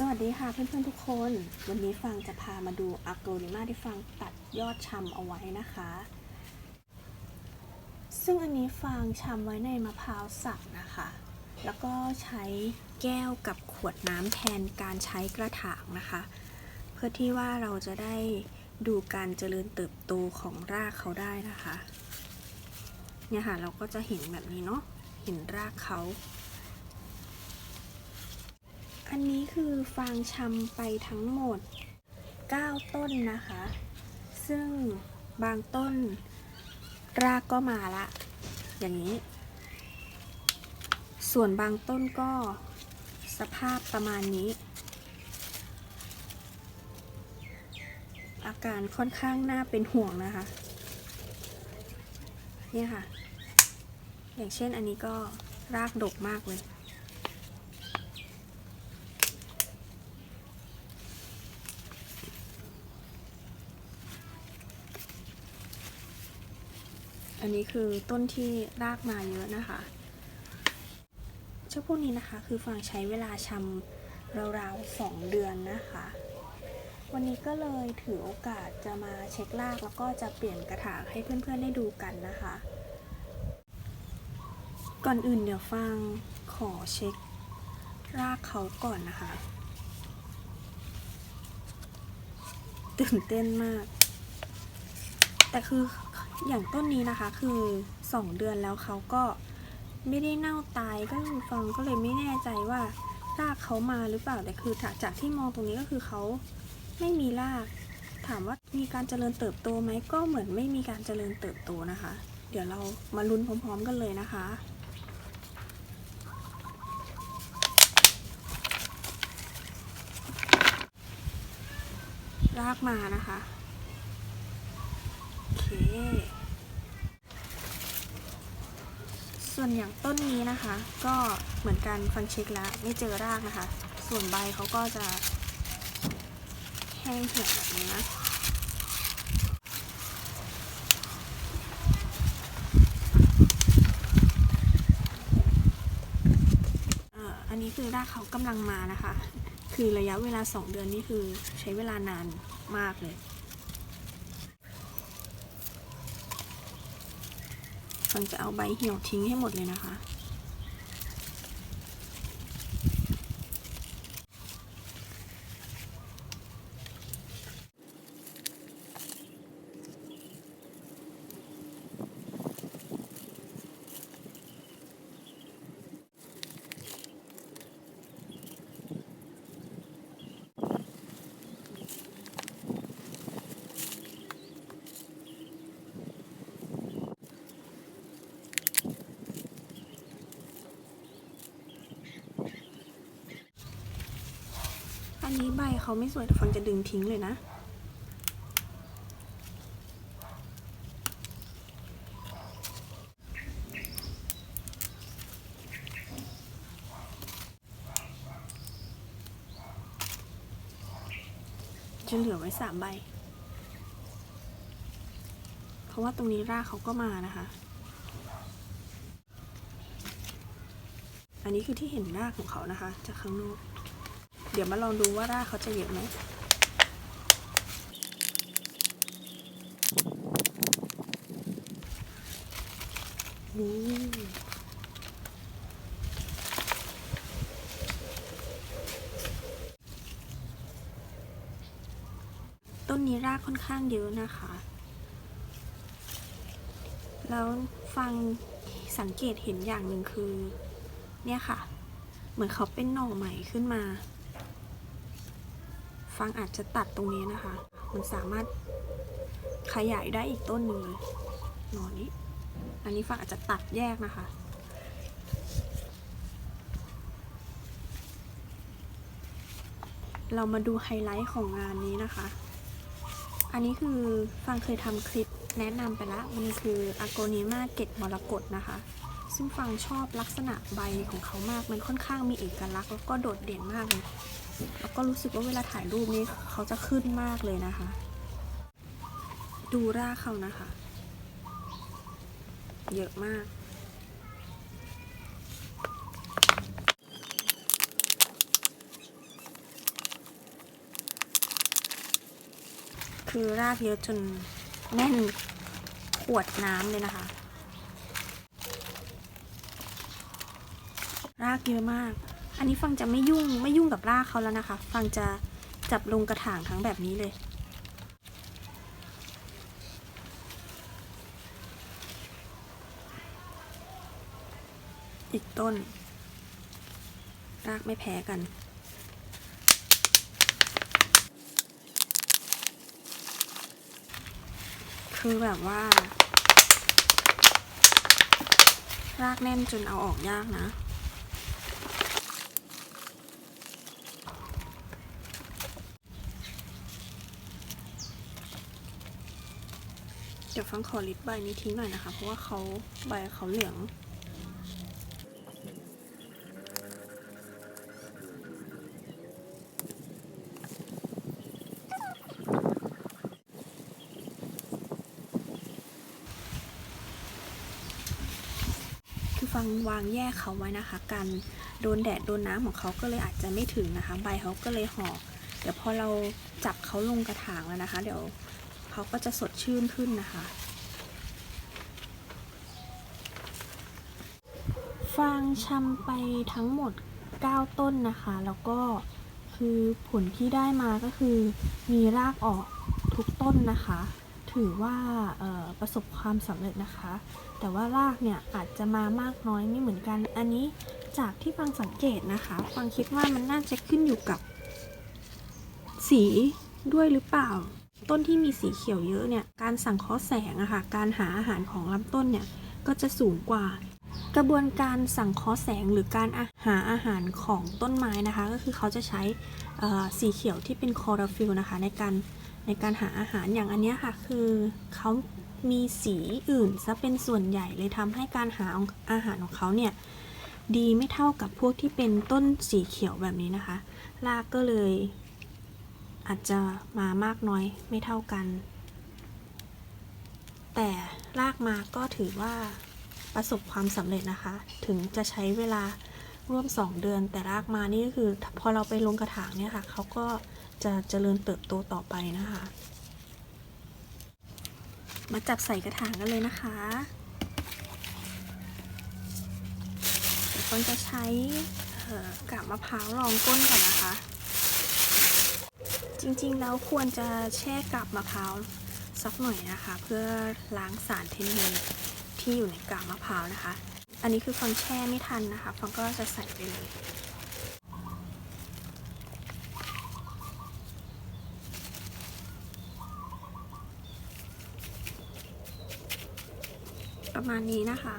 สวัสดีค่ะเพื่อนๆทุกคน วันนี้ฟังจะพามาดูอักโกริมาที่ฟังตัดยอดชำเอาไว้นะคะ ซึ่งอันนี้ฟางชำไว้ในมะพร้าวสับนะคะ แล้วก็ใช้แก้วกับขวดน้ำแทนการใช้กระถางนะคะ เพื่อที่ว่าเราจะได้ดูการเจริญเติบโตของรากเขาได้นะคะ เนี่ยค่ะเราก็จะเห็นแบบนี้เนาะเห็นรากเขา อันนี้คือฟางชำไปทั้งหมด 9 ต้นนะคะ ซึ่งบางต้น รากก็มาละ อย่างนี้ ส่วนบางต้นก็สภาพประมาณนี้ อาการค่อนข้างน่าเป็นห่วงนะคะ เนี่ยค่ะ อย่างเช่นอันนี้ก็รากดกมากเลย อันนี้คือต้นที่รากมาเยอะนะคะ เจ้าพวกนี้นะคะคือฟางใช้เวลาชำราวๆสองเดือนนะคะ วันนี้ก็เลยถือโอกาสจะมาเช็ครากแล้วก็จะเปลี่ยนกระถางให้เพื่อนๆได้ดูกันนะคะ ก่อนอื่นเดี๋ยวฟางขอเช็ครากเขาก่อนนะคะ ตื่นเต้นมาก แต่คือ อย่างต้นนี้นะคะคือ 2 เดือนแล้วเขาก็ไม่ได้เน่าตายก็คือฟังก็เลยไม่แน่ใจว่ารากเขามาหรือเปล่าแต่คือจากจากที่มองตรงนี้ก็คือเขาไม่มีราก ถามว่ามีการเจริญเติบโตไหมก็เหมือนไม่มีการเจริญเติบโตนะคะ เดี๋ยวเรามาลุ้นพร้อมๆกันเลยนะคะรากมานะคะ โอเคส่วนอย่างต้นนี้นะคะ ก็เหมือนกันฟังเช็คแล้วไม่เจอรากนะคะ ส่วนใบเขาก็จะแห้งเหี่ยวแบบนี้นะอันนี้คือรากเขากำลังมานะคะ คือระยะเวลา 2 เดือนนี่คือใช้เวลานานมากเลย ฟังจะเอาใบเหี่ยวทิ้งให้หมดเลยนะคะ อันนี้ใบเขาไม่สวยแต่ฟังจะดึงทิ้งเลยนะ จะเหลือไว้สามใบ เพราะว่าตรงนี้รากเขาก็มานะคะ อันนี้คือที่เห็นรากของเขานะคะ จากข้างนอก เดี๋ยวมาลองดูว่ารากเขาจะเยอะไหมนี่ต้นนี้รากค่อนข้างเยอะนะคะ แล้วฟังสังเกตเห็นอย่างหนึ่งคือ เนี่ยค่ะ เหมือนเขาเป็นหน่อใหม่ขึ้นมา ฟังอาจจะตัดตรงนี้นะคะ มันสามารถขยายได้อีกต้นหนึ่งเลยหน่อนี้ อันนี้ฟังอาจจะตัดแยกนะคะ เรามาดูไฮไลท์ของงานนี้นะคะ อันนี้คือฟังเคยทำคลิปแนะนำไปแล้ว มันคืออ g โกนิมาเกตมรกตนะคะซึ่งฟังชอบลักษณะใบของเขามาก มันค่อนข้างมีเอกลักษณ์แล้วก็โดดเด่นมากเลย แล้วก็รู้สึกว่าเวลาถ่ายรูปนี้เขาจะขึ้นมากเลยนะคะ ดูรากเขานะคะ เยอะมากคือรากเยอะจนแน่นขวดน้ำเลยนะคะ รากเยอะมาก อันนี้ฟังจะไม่ยุ่งไม่ยุ่งกับรากเขาแล้วนะคะ ฟังจะจับลงกระถางทั้งแบบนี้เลยอีกต้น รากไม่แพ้กัน คือแบบว่า รากแน่นจนเอาออกยากนะ ยวฟังขอลิดใบนี้ทิ้งหน่อยนะคะ เพราะว่าเขาใบเขาเหลืองคือฟังวางแยกเขาไว้นะคะการโดนแดดโดนน้ำของเขาก็เลยอาจจะไม่ถึงนะคะ ใบเขาก็เลยห่อเดี๋ยวพอเราจับเขาลงกระถางแล้วนะคะ เดี๋ยว เขาก็จะสดชื่นขึ้นนะคะ ฟางชำไปทั้งหมด 9 ต้นนะคะ แล้วก็คือผลที่ได้มาก็คือมีรากออกทุกต้นนะคะ ถือว่าประสบความสำเร็จนะคะ แต่ว่ารากเนี่ยอาจจะมามากน้อยไม่เหมือนกัน อันนี้จากที่ฟังสังเกตนะคะฟังคิดว่ามันน่าจะขึ้นอยู่กับสีด้วยหรือเปล่า ต้นที่มีสีเขียวเยอะเนี่ย การสังเคราะห์แสงอะค่ะ การหาอาหารของลำต้นเนี่ย ก็จะสูงกว่า กระบวนการสังเคราะห์แสงหรือการหาอาหารของต้นไม้นะคะ ก็คือเขาจะใช้สีเขียวที่เป็นคอโรฟิลนะคะ ในการในการหาอาหารอย่างอันนี้ค่ะ คือเขามีสีอื่นซะเป็นส่วนใหญ่เลยทำให้การหาอาหารของเขาเนี่ยดีไม่เท่ากับพวกที่เป็นต้นสีเขียวแบบนี้นะคะ รากก็เลย อาจจะมามากน้อยไม่เท่ากัน แต่รากมาก็ถือว่าประสบความสำเร็จนะคะ ถึงจะใช้เวลาร่วม 2 เดือน แต่รากมานี่ก็คือพอเราไปลงกระถางเนี่ยค่ะเขาก็จะเจริญเติบโตต่อไปนะคะ มาจับใส่กระถางกันเลยนะคะเดี๋ยวคนจะใช้กาบมะพร้าวรองก้นก่อนนะคะ จริงๆ แล้วควรจะแช่กาบมะพร้าวสักหน่อยนะคะ เพื่อล้างสารเทนเนนที่อยู่ในกาบมะพร้าวนะคะ อันนี้คือฟังแช่ไม่ทันนะคะฟังก็จะใส่ไปเลยประมาณนี้นะคะ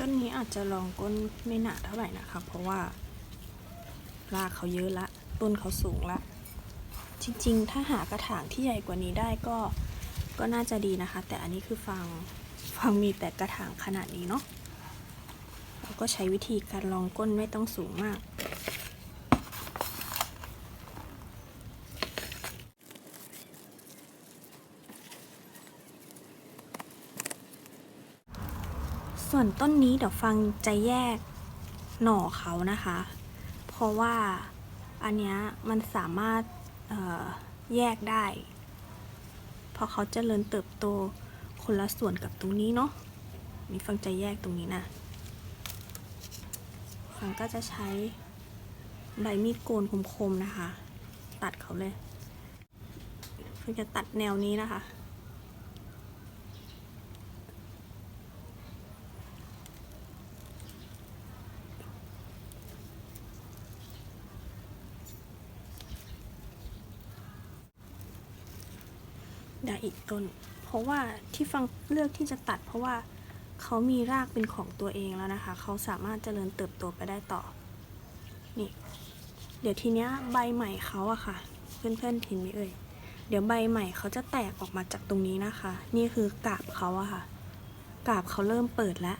ต้ นนี้อาจจะลองก้นไม่หนาเท่าไหร่นะคะ เพราะว่ารากเขาเยอะละ ต้นเขาสูงละ จริงๆ ถ้าหากระถางที่ใหญ่กว่านี้ได้ก็ก็น่าจะดีนะคะ แต่อันนี้คือฟังฟังมีแต่กระถางขนาดนี้เนาะเราก็ใช้วิธีการลองก้นไม่ต้องสูงมาก ส่วนต้นนี้เดี๋ยวฟังจะแยกหน่อเขานะคะ เพราะว่าอันเนี้ยมันสามารถแยกได้เพราะเขาจเจริญเติบโตคนละส่วนกับตรงนี้เนาะนี่ฟังจะแยกตรงนี้นะฟังก็จะใช้ใบมีดโกนคมๆนะคะ ตัดเขาเลยฟังจะตัดแนวนี้นะคะ ด้อีกต้น เพราะว่าที่ฟังเลือกที่จะตัด เพราะว่าเขามีรากเป็นของตัวเองแล้วนะคะ เขาสามารถเจริญเติบโตไปได้ต่อ นี่ เดี๋ยวทีเนี้ยใบใหม่เขาอะค่ะ เพื่อนๆเห็นไหมเอ่ย เดี๋ยวใบใหม่เขาจะแตกออกมาจากตรงนี้นะคะ นี่คือกาบเขาอะค่ะ กาบเขาเริ่มเปิดแล้ว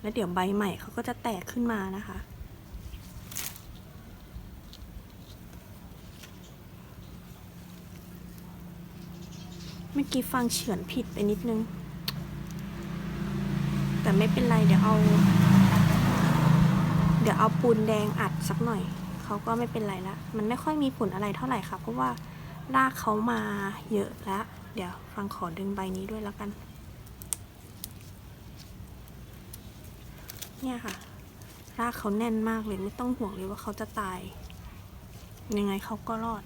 แล้วเดี๋ยวใบใหม่เขาก็จะแตกขึ้นมานะคะ เมื่อกี้ฟังเฉือนผิดไปนิดนึง แต่ไม่เป็นไรเดี๋ยวเอา เดี๋ยวเอาปูนแดงอัดสักหน่อย เขาก็ไม่เป็นไรละ มันไม่ค่อยมีผลอะไรเท่าไหร่ค่ะ เพราะว่ารากเขามาเยอะแล้ว เดี๋ยวฟังขอดึงใบนี้ด้วยแล้วกัน เนี่ยค่ะ รากเขาแน่นมากเลยไม่ต้องห่วงเลยว่าเขาจะตาย ยังไงเขาก็รอด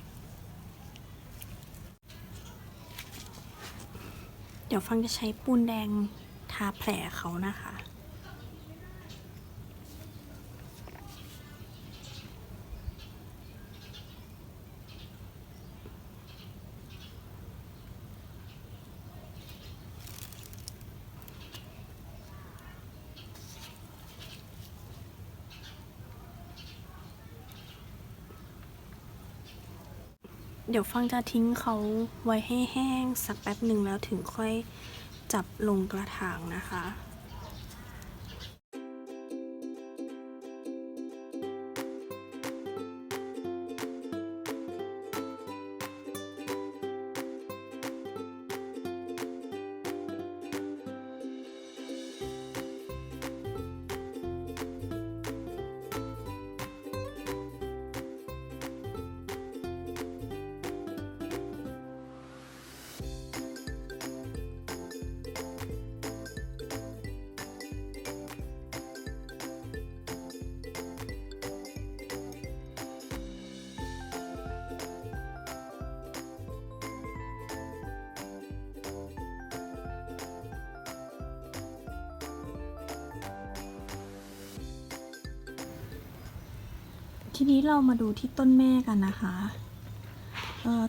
เดี๋ยวฟังจะใช้ปูนแดงทาแผลเขานะคะ เดี๋ยวฟังจะทิ้งเขาไว้ให้แห้งสักแป๊บหนึ่งแล้วถึงค่อยจับลงกระถางนะคะ ทีนี้เรามาดูที่ต้นแม่กันนะคะ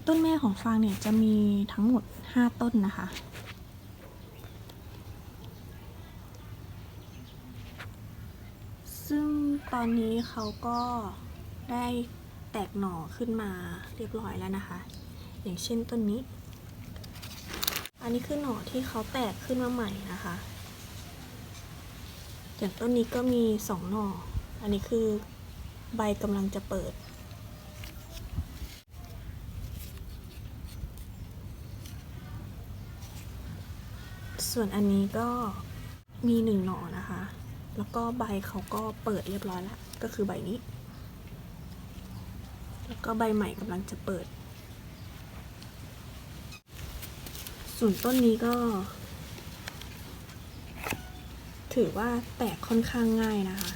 ต้นแม่ของฟางเนี่ยจะมีทั้งหมด 5 ต้นนะคะ ซึ่งตอนนี้เขาก็ได้แตกหน่อขึ้นมาเรียบร้อยแล้วนะคะ อย่างเช่นต้นนี้ อันนี้คือหน่อที่เขาแตกขึ้นมาใหม่นะคะ อย่างต้นนี้ก็มีสองหน่อ อันนี้คือ ใบกำลังจะเปิด ส่วนอันนี้ก็มีหนึ่งหน่อนะคะ แล้วก็ใบเขาก็เปิดเรียบร้อยแล้ว ก็คือใบนี้ แล้วก็ใบใหม่กำลังจะเปิด ส่วนต้นนี้ก็ ถือว่าแตกค่อนข้างง่ายนะคะ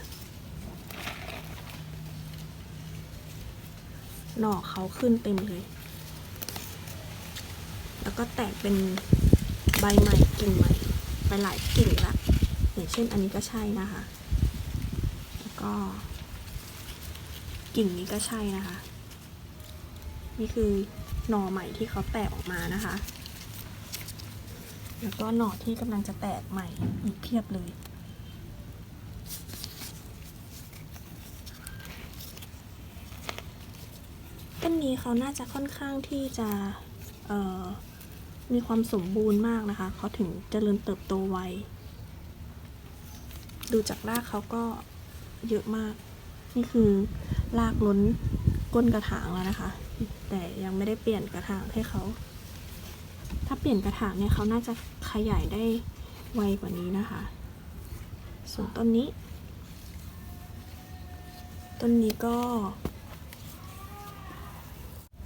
หน่อเขาขึ้นเต็มเลย แล้วก็แตกเป็นใบใหม่กิ่งใหม่ไปหลายกิ่งละอย่างเช่นอันนี้ก็ใช่นะคะ แล้วก็ กิ่งนี้ก็ใช่นะคะ นี่คือหน่อใหม่ที่เขาแตกออกมานะคะ แล้วก็หน่อที่กำลังจะแตกใหม่อีกเพียบเลย นนี้เขาน่าจะค่อนข้างที่จะมีความสมบูรณ์มากนะคะ เขาถึงเจริญเติบโตไว ดูจากรากเขาก็เยอะมาก นี่คือรากล้นก้นกระถางแล้วนะคะ แต่ยังไม่ได้เปลี่ยนกระถางให้เขา ถ้าเปลี่ยนกระถางเนี่ยเขาน่าจะขยายได้ไวกว่านี้นะคะ ส่วนต้นนี้ ต้นนี้ก็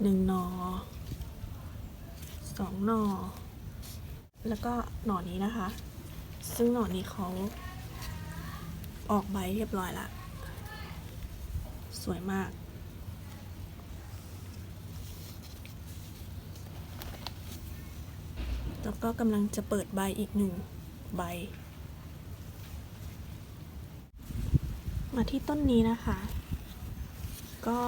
หนึ่งหนอสองหนอแล้วก็หน่อนี้นะคะ ซึ่งหน่อนี้เขาออกใบเรียบร้อยละ สวยมาก แล้วก็กำลังจะเปิดใบอีกหนึ่งใบ มาที่ต้นนี้นะคะ ก็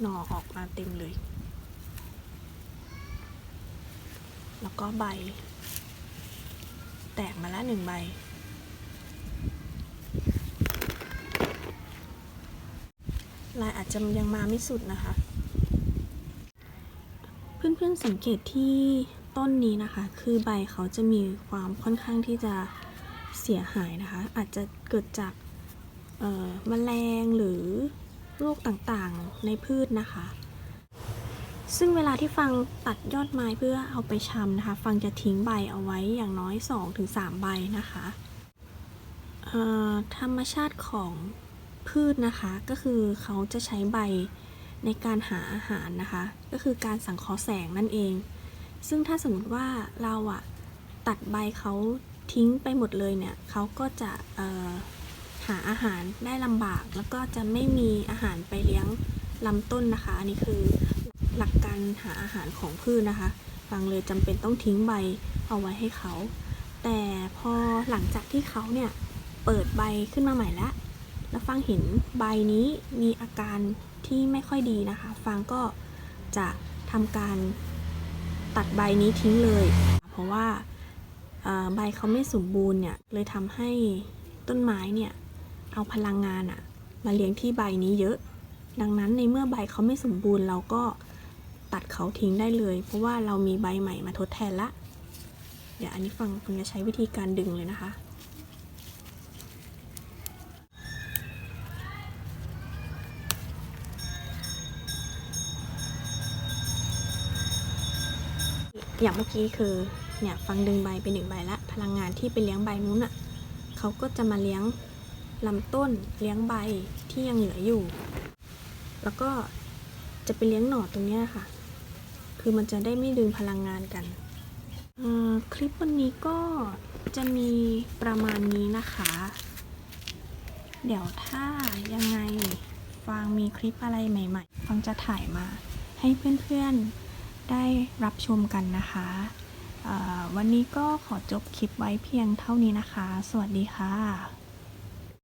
หน่อออกมาเต็มเลย แล้วก็ใบ แตกมาแล้วหนึ่งใบ ลายอาจจะยังมาไม่สุดนะคะ เพื่อนๆสังเกตที่ต้นนี้นะคะ คือใบเขาจะมีความค่อนข้างที่จะเสียหายนะคะ อาจจะเกิดจากแมลงหรือ โรคต่างๆ ในพืชนะคะ ซึ่งเวลาที่ฟังตัดยอดไม้เพื่อเอาไปชำนะคะ ฟังจะทิ้งใบเอาไว้อย่างน้อย 2-3 ใบนะคะเอ่อธรรมชาติของพืชนะคะก็คือเขาจะใช้ใบในการหาอาหารนะคะ ก็คือการสังเคราะห์แสงนั่นเอง ซึ่งถ้าสมมติว่าเราอะตัดใบเขาทิ้งไปหมดเลยเนี่ยเขาก็จะเอ่อ หาอาหารได้ลำบาก แล้วก็จะไม่มีอาหารไปเลี้ยงลำต้นนะคะ อันนี้คือหลักการหาอาหารของพืชนะคะฟังเลยจำเป็นต้องทิ้งใบเอาไว้ให้เขา แต่พอหลังจากที่เขาเนี่ยเปิดใบขึ้นมาใหม่แล้ว แล้วฟังเห็นใบนี้มีอาการที่ไม่ค่อยดีนะคะฟังก็จะทำการตัดใบนี้ทิ้งเลย เพราะว่าใบเขาไม่สมบูรณ์เนี่ยเลยทำให้ต้นไม้เนี่ย เอาพลังงานอะมาเลี้ยงที่ใบนี้เยอะ ดังนั้นในเมื่อใบเขาไม่สมบูรณ์เราก็ตัดเขาทิ้งได้เลย เพราะว่าเรามีใบใหม่มาทดแทนละ เดี๋ยวอันนี้ฟังฟังจะใช้วิธีการดึงเลยนะคะอย่างเมื่อกี้คือเนี่ยฟังดึงใบไปหนึ่งใบละพลังงานที่ไปเลี้ยงใบนู้นอะเขาก็จะมาเลี้ยง ลำต้นเลี้ยงใบที่ยังเหลืออยู่ แล้วก็จะไปเลี้ยงหน่อตรงนี้ค่ะ คือมันจะได้ไม่ดึงพลังงานกัน คลิปวันนี้ก็จะมีประมาณนี้นะคะ เดี๋ยวถ้ายังไงฟังมีคลิปอะไรใหม่ๆฟังจะถ่ายมาให้เพื่อนๆได้รับชมกันนะคะวันนี้ก็ขอจบคลิปไว้เพียงเท่านี้นะคะ สวัสดีค่ะ